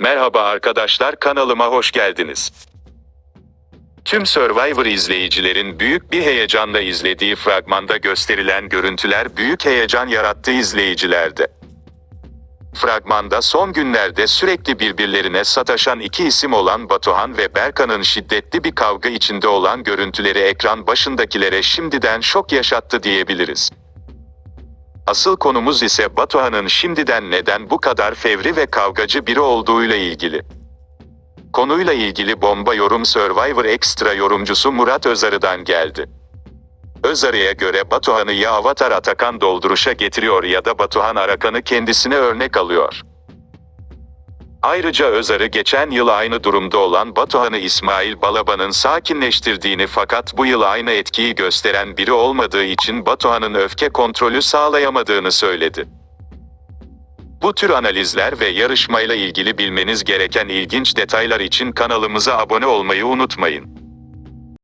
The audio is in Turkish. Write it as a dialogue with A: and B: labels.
A: Merhaba arkadaşlar kanalıma hoş geldiniz. Tüm Survivor izleyicilerin büyük bir heyecanla izlediği fragmanda gösterilen görüntüler büyük heyecan yarattı izleyicilerde. Fragmanda son günlerde sürekli birbirlerine sataşan iki isim olan Batuhan ve Berkan'ın şiddetli bir kavga içinde olan görüntüleri ekran başındakilere şimdiden şok yaşattı diyebiliriz. Asıl konumuz ise Batuhan'ın şimdiden neden bu kadar fevri ve kavgacı biri olduğuyla ilgili. Konuyla ilgili bomba yorum Survivor Extra yorumcusu Murat Özarı'dan geldi. Özarı'ya göre Batuhan'ı ya Avatar Atakan dolduruşa getiriyor ya da Batuhan Arakan'ı kendisine örnek alıyor. Ayrıca Özarı geçen yıl aynı durumda olan Batuhan'ı İsmail Balaban'ın sakinleştirdiğini fakat bu yıl aynı etkiyi gösteren biri olmadığı için Batuhan'ın öfke kontrolü sağlayamadığını söyledi. Bu tür analizler ve yarışmayla ilgili bilmeniz gereken ilginç detaylar için kanalımıza abone olmayı unutmayın.